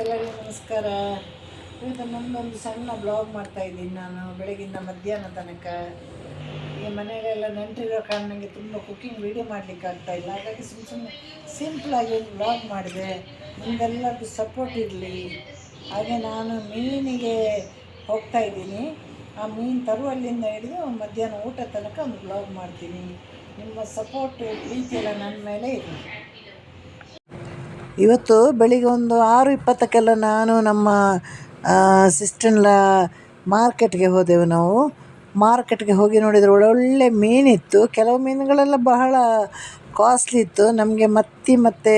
ಎಲ್ಲರಿಗೂ ನಮಸ್ಕಾರ. ಇವತ್ತು ನಮ್ಮದೊಂದು ಸಣ್ಣ ಬ್ಲಾಗ್ ಮಾಡ್ತಾ ಇದ್ದೀನಿ ನಾನು ಬೆಳಗಿಂದ ಮಧ್ಯಾಹ್ನ ತನಕ. ಈ ಮನೆಯಲ್ಲೆಲ್ಲ ನೆಂಟಿರೋ ಕಾರಣ ನನಗೆ ತುಂಬ ಕುಕ್ಕಿಂಗ್ ವೀಡಿಯೋ ಮಾಡಲಿಕ್ಕೆ ಆಗ್ತಾ ಇಲ್ಲ. ಹಾಗಾಗಿ ಸುಮ್ಮ ಸುಮ್ಮನೆ ಒಂದು ಬ್ಲಾಗ್ ಮಾಡಿದೆ. ನಿಮ್ಗೆಲ್ಲರಿಗೂ ಸಪೋರ್ಟ್ ಇರಲಿ. ಹಾಗೆ ನಾನು ಮೀನಿಗೆ ಹೋಗ್ತಾ ಇದ್ದೀನಿ. ಆ ಮೀನು ತರುವಲ್ಲಿಂದ ಹಿಡಿದು ಮಧ್ಯಾಹ್ನ ಊಟ ತನಕ ಒಂದು ಬ್ಲಾಗ್ ಮಾಡ್ತೀನಿ. ನಿಮ್ಮ ಸಪೋರ್ಟು ಪ್ರೀತಿಯೆಲ್ಲ ನನ್ನ ಮೇಲೆ ಇರಲಿ. ಇವತ್ತು ಬೆಳಿಗ್ಗೆ ಒಂದು ಆರು ಇಪ್ಪತ್ತಕ್ಕೆಲ್ಲ ನಾನು ನಮ್ಮ ಸಿಸ್ಟರ್ನ ಮಾರ್ಕೆಟ್ಗೆ ಹೋದೆವು ನಾವು. ಮಾರ್ಕೆಟ್ಗೆ ಹೋಗಿ ನೋಡಿದರೆ ಒಳ್ಳೊಳ್ಳೆ ಮೀನಿತ್ತು. ಕೆಲವು ಮೀನುಗಳೆಲ್ಲ ಬಹಳ ಕಾಸ್ಟ್ಲಿ ಇತ್ತು. ನಮಗೆ ಮತ್ತಿ ಮತ್ತು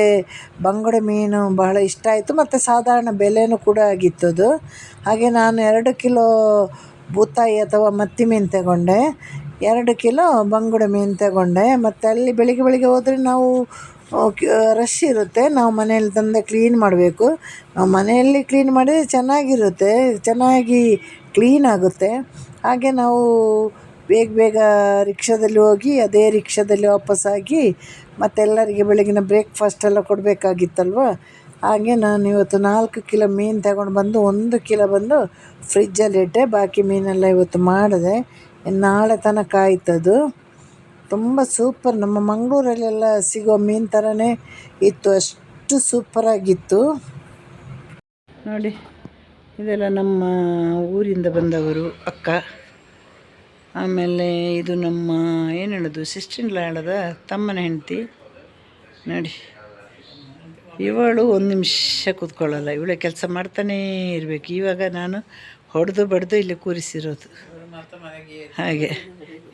ಬಂಗುಡೆ ಮೀನು ಬಹಳ ಇಷ್ಟ ಆಯಿತು. ಮತ್ತು ಸಾಧಾರಣ ಬೆಲೆನೂ ಕೂಡ ಆಗಿತ್ತು ಅದು. ಹಾಗೆ ನಾನು ಎರಡು ಕಿಲೋ ಬೂತಾಯಿ ಅಥವಾ ಮತ್ತಿ ಮೀನು ತಗೊಂಡೆ. ಎರಡು ಕಿಲೋ ಬಂಗುಡೆ ಮೀನು ತಗೊಂಡೆ. ಮತ್ತು ಅಲ್ಲಿ ಬೆಳಿಗ್ಗೆ ಬೆಳಿಗ್ಗೆ ಹೋದರೆ ನಾವು ರಶ್ ಇರುತ್ತೆ. ನಾವು ಮನೆಯಲ್ಲಿ ತಂದು ಕ್ಲೀನ್ ಮಾಡಬೇಕು. ನಾವು ಮನೆಯಲ್ಲಿ ಕ್ಲೀನ್ ಮಾಡಿದರೆ ಚೆನ್ನಾಗಿರುತ್ತೆ, ಚೆನ್ನಾಗಿ ಕ್ಲೀನ್ ಆಗುತ್ತೆ. ಹಾಗೆ ನಾವು ಬೇಗ ಬೇಗ ರಿಕ್ಷಾದಲ್ಲಿ ಹೋಗಿ ಅದೇ ರಿಕ್ಷಾದಲ್ಲಿ ವಾಪಸ್ಸಾಗಿ ಮತ್ತೆಲ್ಲರಿಗೆ ಬೆಳಗಿನ ಬ್ರೇಕ್ಫಾಸ್ಟ್ ಎಲ್ಲ ಕೊಡಬೇಕಾಗಿತ್ತಲ್ವ? ಹಾಗೆ ನಾನು ಇವತ್ತು ನಾಲ್ಕು ಕಿಲೋ ಮೀನು ತಗೊಂಡು ಬಂದು, ಒಂದು ಕಿಲೋ ಬಂದು ಫ್ರಿಜ್ಜಲ್ಲಿ ಇಟ್ಟೆ ಬಾಕಿ ಮೀನೆಲ್ಲ ಇವತ್ತು ಮಾಡಿದೆ. ನಾಳೆ ತನಕ ಆಯ್ತದು. ತುಂಬ ಸೂಪರ್. ನಮ್ಮ ಮಂಗಳೂರಲ್ಲೆಲ್ಲ ಸಿಗೋ ಮೀನು ಥರನೇ ಇತ್ತು. ಅಷ್ಟು ಸೂಪರಾಗಿತ್ತು ನೋಡಿ ಇದೆಲ್ಲ ನಮ್ಮ ಊರಿಂದ ಬಂದವರು ಅಕ್ಕ. ಆಮೇಲೆ ಇದು ನಮ್ಮ ಏನು ಹೇಳೋದು ಸಿಸ್ಟಿನ್ ಲಾಳದ ತಮ್ಮನ ಹೆಂಡತಿ. ನೋಡಿ ಇವಳು ಒಂದು ನಿಮಿಷ ಕೂತ್ಕೊಳ್ಳಲ್ಲ. ಇವಳೆ ಕೆಲಸ ಮಾಡ್ತಾನೇ ಇರಬೇಕು. ಇವಾಗ ನಾನು ಹೊಡೆದು ಬಡ್ದು ಇಲ್ಲಿ ಕೂರಿಸಿರೋದು. ಹಾಗೆ.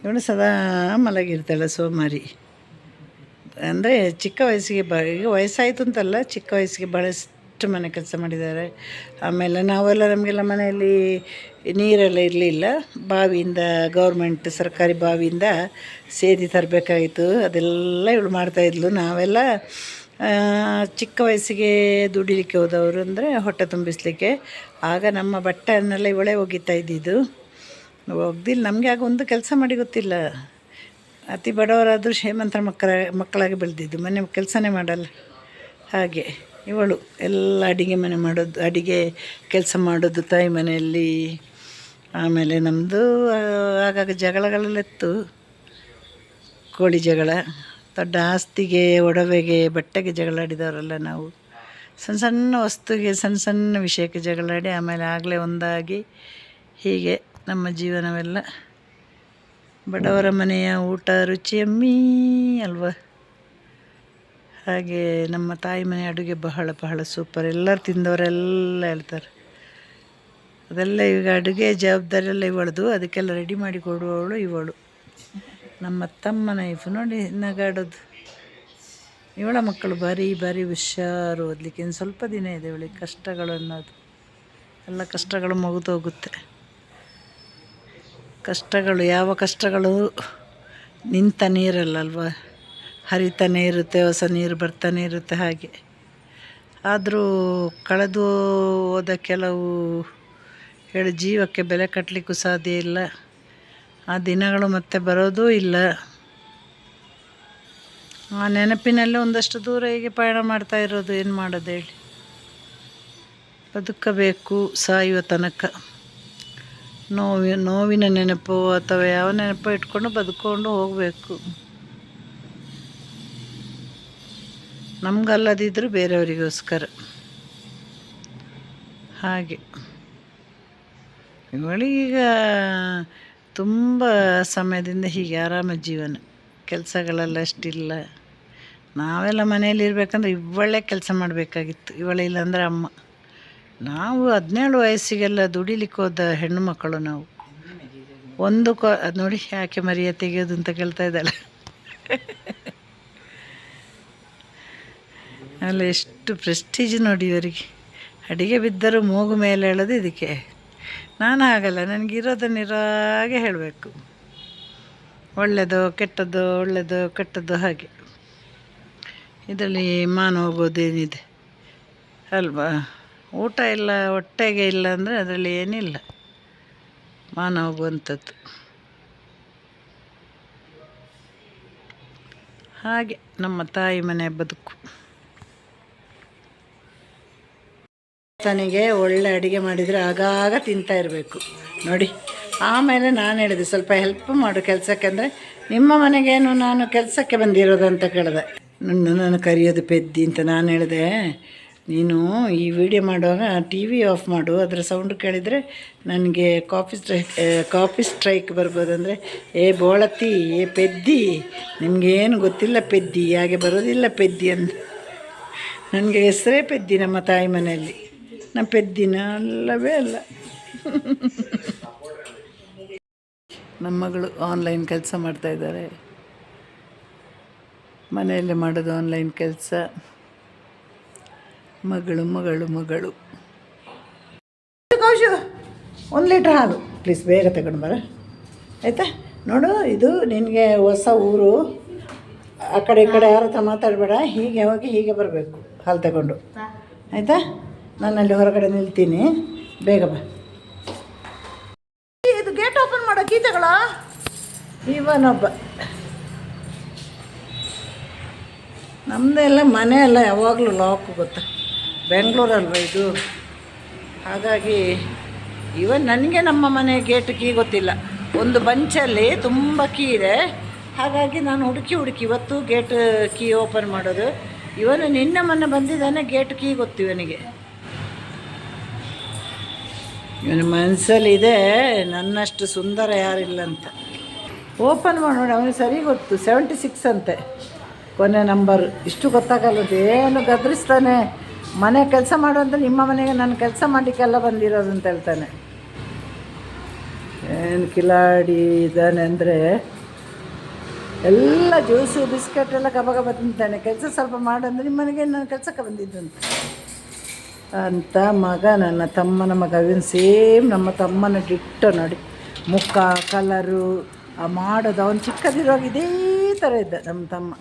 ಇವಳು ಸದಾ ಮಲಗಿರ್ತಾಳೆ ಸೋಮಾರಿ. ಅಂದರೆ ಚಿಕ್ಕ ವಯಸ್ಸಿಗೆ ಬ, ಈಗ ವಯಸ್ಸಾಯಿತು ಅಂತಲ್ಲ, ಚಿಕ್ಕ ವಯಸ್ಸಿಗೆ ಭಾಳಷ್ಟು ಮನೆ ಕೆಲಸ ಮಾಡಿದ್ದಾರೆ. ಆಮೇಲೆ ನಾವೆಲ್ಲ ನಮಗೆಲ್ಲ ಮನೆಯಲ್ಲಿ ನೀರೆಲ್ಲ ಇರಲಿಲ್ಲ. ಬಾವಿಯಿಂದ, ಗೌರ್ಮೆಂಟ್ ಸರ್ಕಾರಿ ಬಾವಿಯಿಂದ ಸೇದಿ ತರಬೇಕಾಯಿತು ಅದೆಲ್ಲ ಇವಳು ಮಾಡ್ತಾಯಿದ್ಲು ನಾವೆಲ್ಲ ಚಿಕ್ಕ ವಯಸ್ಸಿಗೆ ದುಡಿಲಿಕ್ಕೆ ಹೋದವರು ಅಂದರೆ ಹೊಟ್ಟೆ ತುಂಬಿಸಲಿಕ್ಕೆ. ಆಗ ನಮ್ಮ ಬಟ್ಟೆಯನ್ನೆಲ್ಲ ಇವಳೇ ಒಗಿತಾ ಇದ್ದಿದ್ದು. ಒಗ್ದಿಲ್ಲ ನಮಗೆ ಆಗ ಒಂದು ಕೆಲಸ ಮಾಡಿ ಗೊತ್ತಿಲ್ಲ. ಅತಿ ಬಡವರಾದರೂ ಶ್ರೀಮಂತರ ಮಕ್ಕಳ, ಮಕ್ಕಳಾಗಿ ಬೆಳೆದಿದ್ದು. ಮನೆ ಕೆಲಸನೇ ಮಾಡಲ್ಲ. ಹಾಗೆ ಇವಳು ಎಲ್ಲ ಅಡಿಗೆ ಮನೆ ಮಾಡೋದು, ಅಡಿಗೆ ಕೆಲಸ ಮಾಡೋದು ತಾಯಿ ಮನೆಯಲ್ಲಿ. ಆಮೇಲೆ ನಮ್ಮದು ಆಗಾಗ ಜಗಳಗಳೆಲ್ಲ ಇತ್ತು ಕೋಳಿ ಜಗಳ, ದೊಡ್ಡ ಆಸ್ತಿಗೆ, ಒಡವೆಗೆ, ಬಟ್ಟೆಗೆ ಜಗಳಾಡಿದವರಲ್ಲ ನಾವು. ಸಣ್ಣ ಸಣ್ಣ ವಸ್ತುಗೆ, ಸಣ್ಣ ಸಣ್ಣ ವಿಷಯಕ್ಕೆ ಜಗಳಾಡಿ ಆಮೇಲೆ ಆಗಲೇ ಒಂದಾಗಿ ಹೀಗೆ ನಮ್ಮ ಜೀವನವೆಲ್ಲ. ಬಡವರ ಮನೆಯ ಊಟ ರುಚಿಯಮ್ಮೀ ಅಲ್ವ? ಹಾಗೆ ನಮ್ಮ ತಾಯಿ ಮನೆ ಅಡುಗೆ ಬಹಳ ಬಹಳ ಸೂಪರ್ ಎಲ್ಲರು ತಿಂದವರೆಲ್ಲ ಹೇಳ್ತಾರೆ. ಅದೆಲ್ಲ ಈಗ ಅಡುಗೆ ಜವಾಬ್ದಾರಿ ಎಲ್ಲ ಇವಳದು. ಅದಕ್ಕೆಲ್ಲ ರೆಡಿ ಮಾಡಿ ಕೊಡುವವಳು ಇವಳು. ನಮ್ಮ ತಮ್ಮ ನೈಫು ನೋಡಿ ನಗಾಡೋದು. ಇವಳ ಮಕ್ಕಳು ಭಾರಿ ಭಾರಿ ಹುಷಾರು ಓದಲಿಕ್ಕೆ. ಇನ್ನು ಸ್ವಲ್ಪ ದಿನ ಇದೆ ಇವಳಿಗೆ ಕಷ್ಟಗಳು ಅನ್ನೋದು. ಎಲ್ಲ ಕಷ್ಟಗಳು ಮುಗಿದೋಗುತ್ತೆ ಕಷ್ಟಗಳು, ಯಾವ ಕಷ್ಟಗಳು ನಿಂತ ನೀರಲ್ಲಲ್ವ? ಹರಿತಾನೇ ಇರುತ್ತೆ ಹೊಸ ನೀರು ಬರ್ತಾನೆ ಇರುತ್ತೆ ಹಾಗೆ. ಆದರೂ ಕಳೆದು ಹೋದ ಕೆಲವು ಹೇಳಿ ಜೀವಕ್ಕೆ ಬೆಲೆ ಕಟ್ಟಲಿಕ್ಕೂ ಸಾಧ್ಯ ಇಲ್ಲ. ಆ ದಿನಗಳು ಮತ್ತೆ ಬರೋದೂ ಇಲ್ಲ. ಆ ನೆನಪಿನಲ್ಲೇ ಒಂದಷ್ಟು ದೂರ ಹೀಗೆ ಪಯಣ ಮಾಡ್ತಾ ಇರೋದು, ಏನು ಮಾಡೋದು ಹೇಳಿ? ಬದುಕಬೇಕು ಸಾಯುವ ತನಕ. ನೋವಿ, ನೋವಿನ ನೆನಪು ಅಥವಾ ಯಾವ ನೆನಪು ಇಟ್ಕೊಂಡು ಬದುಕೊಂಡು ಹೋಗಬೇಕು. ನಮಗಲ್ಲದಿದ್ದರೂ ಬೇರೆಯವರಿಗೋಸ್ಕರ. ಹಾಗೆ. ಇವಳಿಗೀಗ ತುಂಬ ಸಮಯದಿಂದ ಹೀಗೆ ಆರಾಮ ಜೀವನ. ಕೆಲಸಗಳೆಲ್ಲ ಅಷ್ಟಿಲ್ಲ. ನಾವೆಲ್ಲ ಮನೆಯಲ್ಲಿ ಇರಬೇಕಂದ್ರೆ ಇವಳೇ ಕೆಲಸ ಮಾಡಬೇಕಾಗಿತ್ತು. ಇವಳೇ ಇಲ್ಲಾಂದರೆ ಅಮ್ಮ. ನಾವು ಹದಿನೇಳು ವಯಸ್ಸಿಗೆಲ್ಲ ದುಡಿಲಿಕ್ಕೆ ಹೋದ ಹೆಣ್ಣು ಮಕ್ಕಳು ನಾವು. ಒಂದು ಕೊ ನೋಡಿ ಯಾಕೆ ಮರಿಯ ತೆಗೆಯೋದು ಅಂತ ಕೇಳ್ತಾ ಇದ್ದಾಳೆ. ಅಲ್ಲ, ಎಷ್ಟು ಪ್ರೆಸ್ಟೀಜ್ ನೋಡಿ ಇವರಿಗೆ. ಅಡಿಗೆ ಬಿದ್ದರೂ ಮೂಗು ಮೇಲೆ ಹೇಳೋದು ಇದಕ್ಕೆ. ನಾನು ಆಗಲ್ಲ ನನಗಿರೋದನ್ನಿರಾಗೆ ಹೇಳಬೇಕು. ಒಳ್ಳೆಯದು ಕೆಟ್ಟದ್ದು ಒಳ್ಳೆಯದು ಕೆಟ್ಟದ್ದು ಹಾಗೆ. ಇದರಲ್ಲಿ ಮಾನ ಹೋಗೋದೇನಿದೆ? ಅಲ್ವಾ? ಊಟ ಇಲ್ಲ, ಹೊಟ್ಟೆಗೆ ಇಲ್ಲ ಅಂದರೆ ಅದರಲ್ಲಿ ಏನಿಲ್ಲ. ಮಾನ ಹೋಗುವಂಥದ್ದು ಹಾಗೆ ನಮ್ಮ ತಾಯಿ ಮನೆ ಬದುಕು. ತನಿಗೆ ಒಳ್ಳೆ ಅಡುಗೆ ಮಾಡಿದರೆ ಆಗಾಗ ತಿಂತಾ ಇರಬೇಕು. ನೋಡಿ, ಆಮೇಲೆ ನಾನು ಹೇಳಿದೆ, ಸ್ವಲ್ಪ ಹೆಲ್ಪ್ ಮಾಡು ಕೆಲಸಕ್ಕೆ ಅಂದರೆ ನಿಮ್ಮ ಮನೆಗೇನು ನಾನು ಕೆಲಸಕ್ಕೆ ಬಂದಿರೋದು ಅಂತ ಕೇಳಿದೆ. ನನ್ನ ನಾನು ಕರೆಯೋದು ಪೆದ್ದಿ ಅಂತ ನಾನು ಹೇಳಿದೆ. ನೀನು ಈ ವಿಡಿಯೋ ಮಾಡುವಾಗ ಟಿ ವಿ ಆಫ್ ಮಾಡು, ಅದರ ಸೌಂಡ್ ಕೇಳಿದರೆ ನನಗೆ ಕಾಫಿ ಸ್ಟ್ರೈಕ್ ಕಾಫಿ ಸ್ಟ್ರೈಕ್ ಬರ್ಬೋದು ಅಂದರೆ, ಏ ಬೋಳತಿ ಏ ಪೆದ್ದಿ, ನಿಮಗೇನು ಗೊತ್ತಿಲ್ಲ ಪೆದ್ದಿ, ಹಾಗೆ ಬರೋದಿಲ್ಲ ಪೆದ್ದಿ ಅಂತ ನನಗೆ ಹೆಸರೇ ಪೆದ್ದಿ ನಮ್ಮ ತಾಯಿ ಮನೆಯಲ್ಲಿ. ನಮ್ಮ ಪೆದ್ದಿನ ಅಲ್ಲವೇ ಅಲ್ಲ. ನಮ್ಮ ಮಗಳು ಆನ್ಲೈನ್ ಕೆಲಸ ಮಾಡ್ತಾಯಿದ್ದಾರೆ ಮನೆಯಲ್ಲೇ ಮಾಡೋದು ಆನ್ಲೈನ್ ಕೆಲಸ. ಮಗಳು ಮಗಳು ಮಗಳು. ಕೌಶು, ಒಂದು ಲೀಟ್ರ್ ಹಾಲು. ಪ್ಲೀಸ್ ಬೇಗ ತಗೊಂಡು ಬರ. ಆಯಿತಾ? ನೋಡು, ಇದು ನಿನಗೆ ಹೊಸ ಊರು. ಆ ಕಡೆ ಈ ಕಡೆ ಯಾರ ಹತ್ರ ಮಾತಾಡಬೇಡ, ಹೀಗೆ ಹೋಗಿ ಹೀಗೆ ಬರಬೇಕು ಹಾಲು ತಗೊಂಡು. ಆಯಿತಾ? ನಾನಲ್ಲಿ ಹೊರಗಡೆ ನಿಲ್ತೀನಿ. ಬೇಗ ಬಾ. ಇದು ಗೇಟ್ ಓಪನ್ ಮಾಡೋ ಗೀತೆಗಳ ತಗೊಳ ಇವನೊಬ್ಬ. ನಮ್ಮದೆಲ್ಲ ಮನೆ ಎಲ್ಲ ಯಾವಾಗಲೂ ಲಾಕ್ ಗೊತ್ತಾ? ಬೆಂಗಳೂರಲ್ವ ಇದು? ಹಾಗಾಗಿ ಇವನ್ ನನಗೆ ನಮ್ಮ ಮನೆ ಗೇಟ್ ಕೀ ಗೊತ್ತಿಲ್ಲ. ಒಂದು ಬಂಚಲ್ಲಿ ತುಂಬ ಕೀ ಇದೆ. ಹಾಗಾಗಿ ನಾನು ಹುಡುಕಿ ಹುಡುಕಿ ಇವತ್ತು ಗೇಟ್ ಕೀ ಓಪನ್ ಮಾಡೋದು. ಇವನು ನಿನ್ನ ಮೊನ್ನೆ ಬಂದಿದ್ದಾನೆ ಗೇಟ್ ಕೀ ಗೊತ್ತು ಇವನಿಗೆ. ಇವನ ಮನಸ್ಸಲ್ಲಿ ಇದೆ, ನನ್ನಷ್ಟು ಸುಂದರ ಯಾರಿಲ್ಲ ಅಂತ ಓಪನ್ ಮಾಡೋಣ, ಅವನಿಗೆ ಸರಿ ಗೊತ್ತು ಸೆವೆಂಟಿ ಸಿಕ್ಸ್ ಅಂತೆ. ಕೊನೆ ನಂಬರ್ ಇಷ್ಟು ಗೊತ್ತಾಗಲ್ಲದು ಏನು ಗದರಿಸ್ತಾನೆ? ಮನೆ ಕೆಲಸ ಮಾಡು ಅಂತ ನಿಮ್ಮ ಮನೆಗೆ ನಾನು ಕೆಲಸ ಮಾಡಲಿಕ್ಕೆಲ್ಲ ಬಂದಿರೋದು ಅಂತ ಹೇಳ್ತಾನೆ. ಏನು ಕಿಲಾಡಿ ಇದ್ದಾನೆ ಅಂದರೆ ಎಲ್ಲ ಜ್ಯೂಸು, ಬಿಸ್ಕೆಟ್ ಎಲ್ಲ ಗಬ ಗಬ ತಿಂತಾನೆ. ಕೆಲಸ ಸ್ವಲ್ಪ ಮಾಡಂದ್ರೆ ನಿಮ್ಮ ಮನೆಗೆ ನಾನು ಕೆಲಸಕ್ಕೆ ಬಂದಿದ್ದು ಅಂತ. ಅಂತ ಮಗ, ನನ್ನ ತಮ್ಮನ ಮಗ ಸೇಮ್ ನಮ್ಮ ತಮ್ಮನ ಡಿಟ್ಟ ನೋಡಿ. ಮುಖ ಕಲರು ಆ ಮಾಡೋದು, ಅವನು ಚಿಕ್ಕದಿರೋಗಿ ಇದೇ ಥರ ಇದ್ದ ನಮ್ಮ ತಮ್ಮ.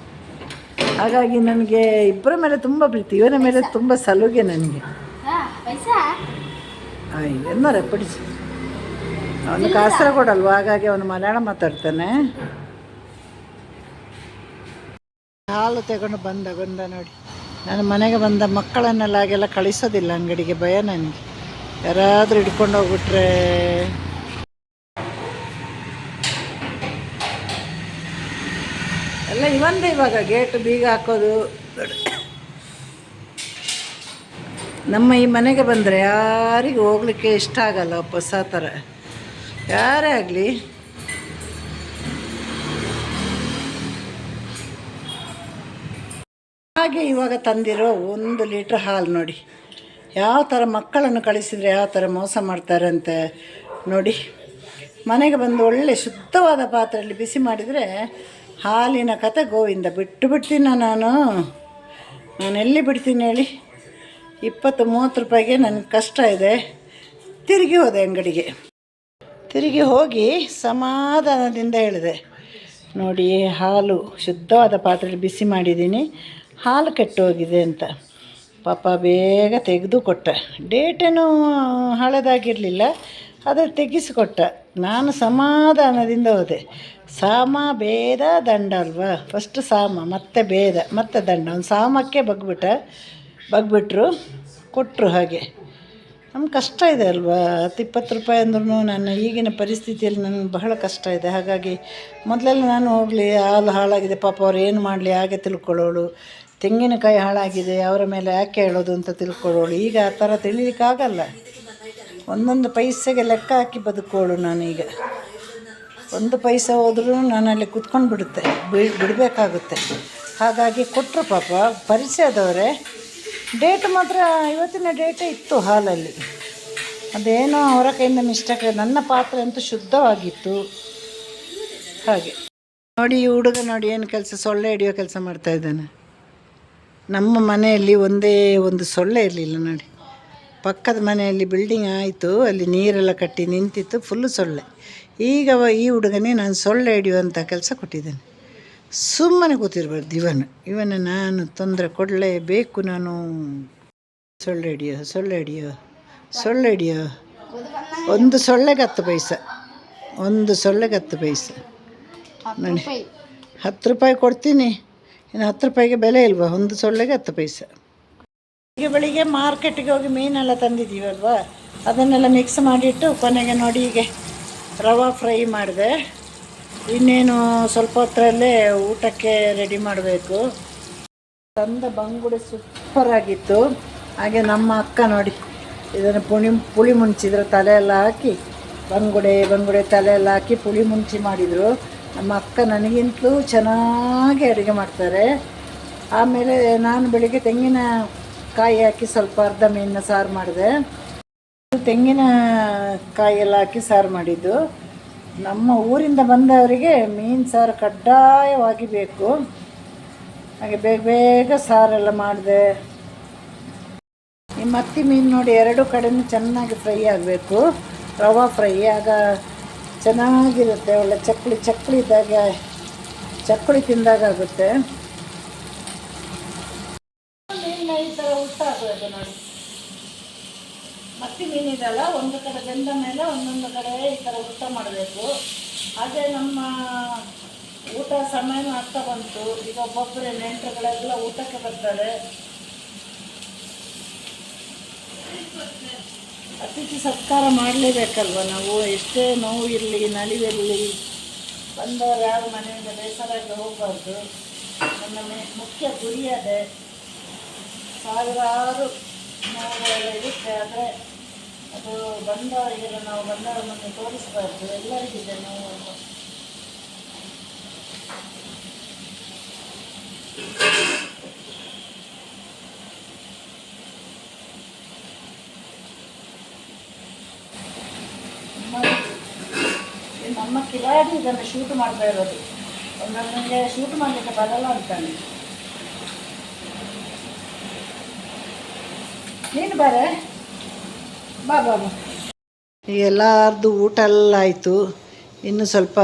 ಹಾಗಾಗಿ ನನಗೆ ಇಬ್ಬರ ಮೇಲೆ ತುಂಬ ಪ್ರೀತಿ ಇವನ ಮೇಲೆ ತುಂಬ ಸಲುಗೆ ನನಗೆ. ಎನ್ನಾರ ಪಡಿಸಿ ಅವನು ಕಾಸರಗೋಡಲ್ವ ಹಾಗಾಗಿ ಅವನು ಮಲಯಾಳ ಮಾತಾಡ್ತಾನೆ. ಹಾಲು ತಗೊಂಡು ಬಂದ ಬಂದ ನೋಡಿ. ನಾನು ಮನೆಗೆ ಬಂದ ಮಕ್ಕಳನ್ನೆಲ್ಲ ಹಾಗೆಲ್ಲ ಕಳಿಸೋದಿಲ್ಲ ಅಂಗಡಿಗೆ ಭಯ ನನಗೆ. ಯಾರಾದರೂ ಹಿಡ್ಕೊಂಡು ಹೋಗ್ಬಿಟ್ರೆ ಎಲ್ಲ ಇವಂದೇ ಇವಾಗ ಗೇಟ್ ಬೀಗ ಹಾಕೋದು. ನಮ್ಮ ಈ ಮನೆಗೆ ಬಂದರೆ ಯಾರಿಗೂ ಹೋಗ್ಲಿಕ್ಕೆ ಇಷ್ಟ ಆಗಲ್ಲ ಹೊಸ ಥರ ಯಾರೇ ಆಗಲಿ. ಹಾಗೆ ಇವಾಗ ತಂದಿರೋ ಒಂದು ಲೀಟ್ರ್ ಹಾಲು ನೋಡಿ. ಯಾವ ಥರ ಮಕ್ಕಳನ್ನು ಕಳಿಸಿದರೆ ಯಾವ ಥರ ಮೋಸ ಅಂತ ನೋಡಿ. ಮನೆಗೆ ಬಂದು ಒಳ್ಳೆ ಶುದ್ಧವಾದ ಪಾತ್ರೆಯಲ್ಲಿ ಬಿಸಿ ಮಾಡಿದರೆ ಹಾಲಿನ ಕತೆ ಗೋವಿಂದ. ಬಿಟ್ಟು ಬಿಡ್ತೀನ ನಾನು? ನಾನು ಎಲ್ಲಿ ಬಿಡ್ತೀನಿ ಹೇಳಿ? ಇಪ್ಪತ್ತು ಮೂವತ್ತು ರೂಪಾಯಿಗೆ ನನಗೆ ಕಷ್ಟ ಇದೆ. ತಿರುಗಿ ಹೋದೆ ಅಂಗಡಿಗೆ. ತಿರುಗಿ ಹೋಗಿ ಸಮಾಧಾನದಿಂದ ಹೇಳಿದೆ. ನೋಡಿ, ಹಾಲು ಶುದ್ಧವಾದ ಪಾತ್ರೆಯಲ್ಲಿ ಬಿಸಿ ಮಾಡಿದ್ದೀನಿ. ಹಾಲು ಕೆಟ್ಟು ಹೋಗಿದೆ ಅಂತ. ಪಾಪ ಬೇಗ ತೆಗೆದು ಕೊಟ್ಟ. ಡೇಟೇನೂ ಹಳೆದಾಗಿರಲಿಲ್ಲ. ಆದರೆ ತೆಗೆಸಿಕೊಟ್ಟ. ನಾನು ಸಮಾಧಾನದಿಂದ ಹೋದೆ. ಸಾಮ, ಭೇದ ದಂಡ ಅಲ್ವಾ ಫಸ್ಟ್ ಸಾಮ, ಮತ್ತೆ ಭೇದ, ಮತ್ತೆ ದಂಡ. ಒಂದು ಸಾಮಕ್ಕೆ ಬಗ್ಬಿಟ್ಟ, ಬಗ್ಬಿಟ್ರು ಕೊಟ್ಟರು ಹಾಗೆ. ನಮ್ಗೆ ಕಷ್ಟ ಇದೆ ಅಲ್ವಾ? ಹತ್ತು, ಇಪ್ಪತ್ತು ರೂಪಾಯಿ ಅಂದ್ರೂ ನನ್ನ ಈಗಿನ ಪರಿಸ್ಥಿತಿಯಲ್ಲಿ ನನಗೆ ಬಹಳ ಕಷ್ಟ ಇದೆ. ಹಾಗಾಗಿ ಮೊದಲೆಲ್ಲ ನಾನು ಹೋಗಲಿ, ಹಾಲು ಹಾಳಾಗಿದೆ, ಪಾಪ ಅವ್ರು ಏನು ಮಾಡಲಿ, ಹಾಗೆ ತಿಳ್ಕೊಳ್ಳೋಳು. ತೆಂಗಿನಕಾಯಿ ಹಾಳಾಗಿದೆ, ಅವರ ಮೇಲೆ ಯಾಕೆ ಹೇಳೋದು ಅಂತ ತಿಳ್ಕೊಳ್ಳೋಳು. ಈಗ ಆ ಥರ ತಿಳಿಲಿಕ್ಕಾಗಲ್ಲ. ಒಂದೊಂದು ಪೈಸೆಗೆ ಲೆಕ್ಕ ಹಾಕಿ ಬದುಕೋಳು ನಾನೀಗ. ಒಂದು ಪೈಸೆ ಹೋದ್ರೂ ನಾನು ಅಲ್ಲಿ ಕುತ್ಕೊಂಡು ಬಿಡುತ್ತೆ ಬಿಡಬೇಕಾಗುತ್ತೆ. ಹಾಗಾಗಿ ಕೊಟ್ಟರು ಪಾಪ ಪರಿಚಯದವರೇ ಡೇಟ್ ಮಾತ್ರ ಇವತ್ತಿನ ಡೇಟೇ ಇತ್ತು ಹಾಲಲ್ಲಿ. ಅದೇನೋ ಅವರ ಕೈಯಿಂದ ಮಿಸ್ಟೇಕ್ ನನ್ನ ಪಾತ್ರ ಅಂತೂ ಶುದ್ಧವಾಗಿತ್ತು. ಹಾಗೆ. ನೋಡಿ ಈ ಹುಡುಗ ನೋಡಿ ಏನು ಕೆಲಸ, ಸೊಳ್ಳೆ ಹಿಡಿಯೋ ಕೆಲಸ ಮಾಡ್ತಾ ಇದ್ದಾನೆ. ನಮ್ಮ ಮನೆಯಲ್ಲಿ ಒಂದೇ ಒಂದು ಸೊಳ್ಳೆ ಇರಲಿಲ್ಲ ನೋಡಿ. ಪಕ್ಕದ ಮನೆಯಲ್ಲಿ ಬಿಲ್ಡಿಂಗ್ ಆಯಿತು, ಅಲ್ಲಿ ನೀರೆಲ್ಲ ಕಟ್ಟಿ ನಿಂತಿತ್ತು ಫುಲ್ಲು ಸೊಳ್ಳೆ. ಈಗ ಈ ಹುಡುಗನೇ ನಾನು ಸೊಳ್ಳೆ ಹಿಡಿಯುವಂಥ ಕೆಲಸ ಕೊಟ್ಟಿದ್ದೇನೆ. ಸುಮ್ಮನೆ ಕೂತಿರ್ಬಾರ್ದು ಇವನು ಇವನ ನಾನು ತೊಂದರೆ ಕೊಡಲೇಬೇಕು ನಾನು. ಸೊಳ್ಳೆ ಹಿಡಿಯೋ ಸೊಳ್ಳೆ ಹಿಡಿಯೋ ಸೊಳ್ಳೆ ಹಿಡಿಯೋ. ಒಂದು ಸೊಳ್ಳೆಗೆ ಹತ್ತು ಪೈಸೆ. ಒಂದು ಸೊಳ್ಳೆಗೆ ಹತ್ತು ಪೈಸೆ. ನೋಡಿ ಹತ್ತು ರೂಪಾಯಿ ಕೊಡ್ತೀನಿ. ಇನ್ನು ಹತ್ತು ರೂಪಾಯಿಗೆ ಬೆಲೆ ಇಲ್ವಾ? ಒಂದು ಸೊಳ್ಳೆಗೆ ಹತ್ತು ಪೈಸ. ಈಗ ಬೆಳಿಗ್ಗೆ ಮಾರ್ಕೆಟ್ಗೆ ಹೋಗಿ ಮೀನೆಲ್ಲ ತಂದಿದ್ದೀವಲ್ವಾ? ಅದನ್ನೆಲ್ಲ ಮಿಕ್ಸ್ ಮಾಡಿಟ್ಟು ಕೊನೆಗೆ ನೋಡಿ ಹೀಗೆ. ರವಾ ಫ್ರೈ ಮಾಡಿದೆ. ಇನ್ನೇನು ಸ್ವಲ್ಪ ಹೊತ್ತರಲ್ಲೇ ಊಟಕ್ಕೆ ರೆಡಿ ಮಾಡಬೇಕು. ತಂದ ಬಂಗುಡೆ ಸೂಪರ್ ಆಗಿತ್ತು. ಹಾಗೆ ನಮ್ಮ ಅಕ್ಕ ನೋಡಿ, ಇದನ್ನು ಪುಳಿ ಪುಳಿ ಮುಂಚಿದ್ರು ತಲೆ ಎಲ್ಲ ಹಾಕಿ, ಬಂಗುಡೆ ಬಂಗುಡೆ ತಲೆ ಎಲ್ಲ ಹಾಕಿ ಪುಳಿ ಮುಂಚಿ ಮಾಡಿದರು. ನಮ್ಮ ಅಕ್ಕ ನನಗಿಂತಲೂ ಚೆನ್ನಾಗಿ ಅಡುಗೆ ಮಾಡ್ತಾರೆ. ಆಮೇಲೆ ನಾನು ಬೆಳಿಗ್ಗೆ ತೆಂಗಿನ ಕಾಯಿ ಹಾಕಿ ಸ್ವಲ್ಪ ಅರ್ಧ ಮೀನಿನ ಸಾರು ಮಾಡಿದೆ. ತೆಂಗಿನ ಕಾಯಿಯೆಲ್ಲ ಹಾಕಿ ಸಾರು ಮಾಡಿದ್ದು. ನಮ್ಮ ಊರಿಂದ ಬಂದವರಿಗೆ ಮೀನು ಸಾರು ಕಡ್ಡಾಯವಾಗಿ ಬೇಕು. ಹಾಗೆ ಬೇಗ ಬೇಗ ಸಾರೆಲ್ಲ ಮಾಡಿದೆ. ಈ ಮತ್ತಿ ಮೀನು ನೋಡಿ ಎರಡು ಕಡೆನೂ ಚೆನ್ನಾಗಿ ಫ್ರೈ ಆಗಬೇಕು. ರವಾ ಫ್ರೈ ಆಗ ಚೆನ್ನಾಗಿರುತ್ತೆ. ಒಳ್ಳೆ ಚಕ್ಕಳಿ ಚಕ್ಕಳಿ ಇದ್ದಾಗ ಚಕ್ಕಳಿ ತಿಂದಾಗ ಆಗುತ್ತೆ ಮೀನಿನ ಈ ಥರ ಊಟ ಆಗೋದು ನೋಡಿ ಮೀನಿದಲ್ಲ ಒಂದು ಕಡೆ ಬೆಂದ ಮೇಲೆ ಒಂದೊಂದು ಕಡೆ ಈ ಥರ ಊಟ ಮಾಡಬೇಕು. ಹಾಗೆ ನಮ್ಮ ಊಟ ಸಮಯನೂ ಆಗ್ತಾ ಬಂತು. ಈಗ ಒಬ್ಬೊಬ್ಬರೇ ನೆಂಟರುಗಳೆಲ್ಲ ಊಟಕ್ಕೆ ಬರ್ತಾರೆ. ಅತಿಥಿ ಸತ್ಕಾರ ಮಾಡಲೇಬೇಕಲ್ವ ನಾವು? ಎಷ್ಟೇ ನೋವು ಇರಲಿ, ನಲಿವಿರಲಿ, ಬಂದವರು ಯಾರು ಮನೆಯಿಂದ ಬೇಸರಾಗಿ ಹೋಗಬಾರ್ದು. ನನ್ನ ಮುಖ್ಯ ಗುರಿ ಅದೇ. ಸಾವಿರಾರು ನೋವುಗಳೆಲ್ಲ ಇರುತ್ತೆ ಆದರೆ ಅದು ಬಂದವರಿಗೆಲ್ಲ ನಾವು ಬಂದವರನ್ನು ತೋರಿಸಬಾರ್ದು ಎಲ್ಲರಿಗಿದೆ ನೋವು ನಮ್ಮ ಕಿಲಾಡಿ ಇದನ್ನು ಶೂಟ್ ಮಾಡ್ತಾ ಇರೋದು. ಒಂದೊಂದು ನನಗೆ ಶೂಟ್ ಮಾಡಲಿಕ್ಕೆ ಬರಲ್ಲ ಅಂತಾನೆ. ನೀನು ಬಾರೆ. ಬಾ ಊಟ ಎಲ್ಲ ಆಯಿತು. ಇನ್ನು ಸ್ವಲ್ಪ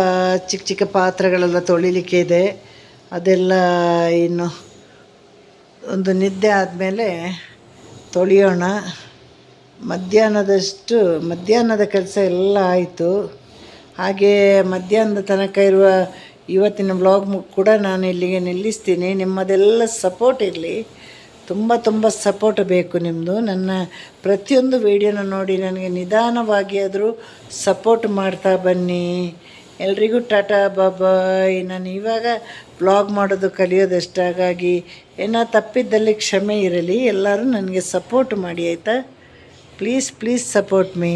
ಚಿಕ್ಕ ಚಿಕ್ಕ ಪಾತ್ರೆಗಳೆಲ್ಲ ತೊಳಿಲಿಕ್ಕೆ ಇದೆ. ಅದೆಲ್ಲ ಇನ್ನು ಒಂದು ನಿದ್ದೆ ಆದಮೇಲೆ ತೊಳೆಯೋಣ. ಮಧ್ಯಾಹ್ನದಷ್ಟು, ಮಧ್ಯಾಹ್ನದ ಕೆಲಸ ಎಲ್ಲ ಆಯಿತು. ಹಾಗೆ ಮಧ್ಯಾಹ್ನದ ತನಕ ಇರುವ ಇವತ್ತಿನ ಬ್ಲಾಗ್ ಕೂಡ ನಾನು ಇಲ್ಲಿಗೆ ನಿಲ್ಲಿಸ್ತೀನಿ. ನಿಮ್ಮದೆಲ್ಲ ಸಪೋರ್ಟ್ ಇರಲಿ. ತುಂಬ ತುಂಬ ಸಪೋರ್ಟ್ ಬೇಕು ನಿಮ್ಮದು ನನ್ನ ಪ್ರತಿಯೊಂದು ವಿಡಿಯೋನ ನೋಡಿ ನನಗೆ ನಿಧಾನವಾಗಿ ಆದರೂ ಸಪೋರ್ಟ್ ಮಾಡ್ತಾ ಬನ್ನಿ. ಎಲ್ರಿಗೂ ಟಾಟಾ ಬಾಬಾಯ್ ನಾನು ಇವಾಗ ಬ್ಲಾಗ್ ಮಾಡೋದು ಕಲಿಯೋದಷ್ಟು. ಹಾಗಾಗಿ ಏನೋ ತಪ್ಪಿದ್ದಲ್ಲಿ ಕ್ಷಮೆ ಇರಲಿ. ಎಲ್ಲರೂ ನನಗೆ ಸಪೋರ್ಟ್ ಮಾಡಿ, ಆಯಿತಾ? Please please support me